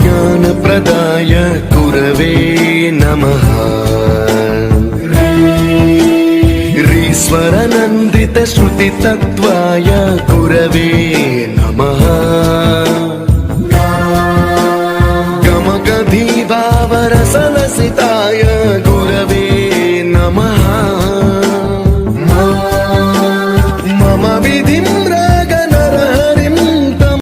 ज्ञानप्रदाय कुरवे नमः ह्रीश्वरनन्दितश्रुतितत्त्वाय कुरवे नमः गमगधीभावरसलसिताय गुरवे नमः मम विधिम्